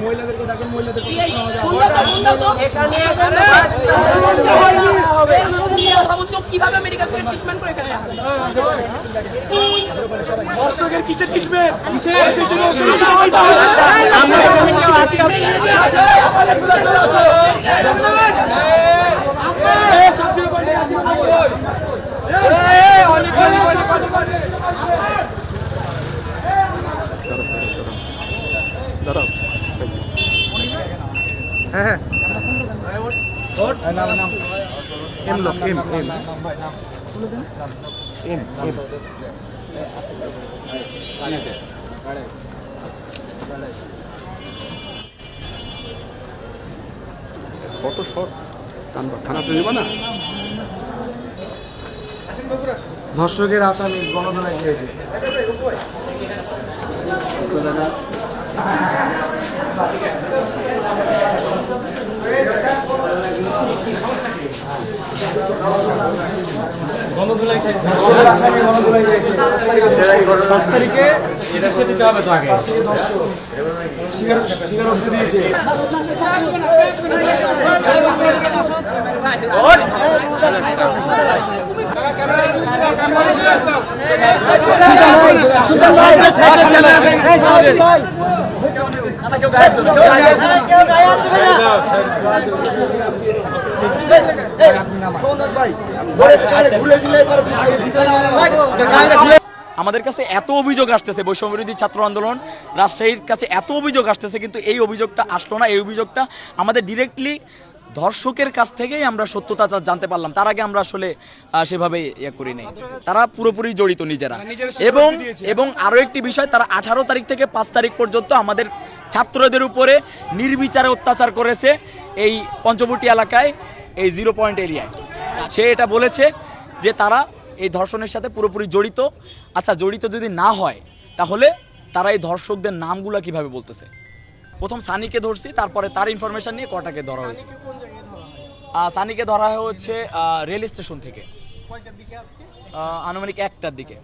মহিলাদেরকে ডাকেন মহিলাদেরকে প্রশ্ন হবে কীভাবে মেডিকেল ট্রিটমেন্ট করে এখানে আসে ধর্ষকের কিসের ট্রিটমেন্ট এই কেউ কত শর্ট টানবা থানাতে নেবা না ধর্ষকের আসামি গণধনায় খেয়েছে। পাঁচ তারিখে এটা সে দিতে হবে তো আগে দিয়েছে আমাদের কাছে এত অভিযোগ আসতেছে, বৈষম্য বিরোধী ছাত্র আন্দোলন, রাজশাহীর কাছে এত অভিযোগ আসতেছে, কিন্তু এই অভিযোগটা আসলো না। এই অভিযোগটা আমাদের ডিরেক্টলি ধর্ষকের কাছ থেকেই আমরা সত্যতা জানতে পারলাম তার আগে আমরা আসলে সেভাবে ইয়ে করি নাই। তারা পুরোপুরি জড়িত নিজেরা। এবং এবং আরও একটি বিষয় তারা আঠারো তারিখ থেকে পাঁচ তারিখ পর্যন্ত আমাদের ছাত্রদের উপরে নির্বিচারে অত্যাচার করেছে এই পঞ্চবটি এলাকায় এই জিরো পয়েন্ট এরিয়ায়। সে এটা বলেছে যে তারা এই ধর্ষণের সাথে পুরোপুরি জড়িত। আচ্ছা জড়িত যদি না হয় তাহলে তারা এই ধর্ষকদের নামগুলো কীভাবে বলতেছে? প্রথম সানিকে ধরছি তারপরে তার ইনফরমেশন নিয়ে কটাকে ধরা হয়েছে। সানিকে ধরা হচ্ছে রেল স্টেশন থেকে। আনুমানিক একটার দিকে।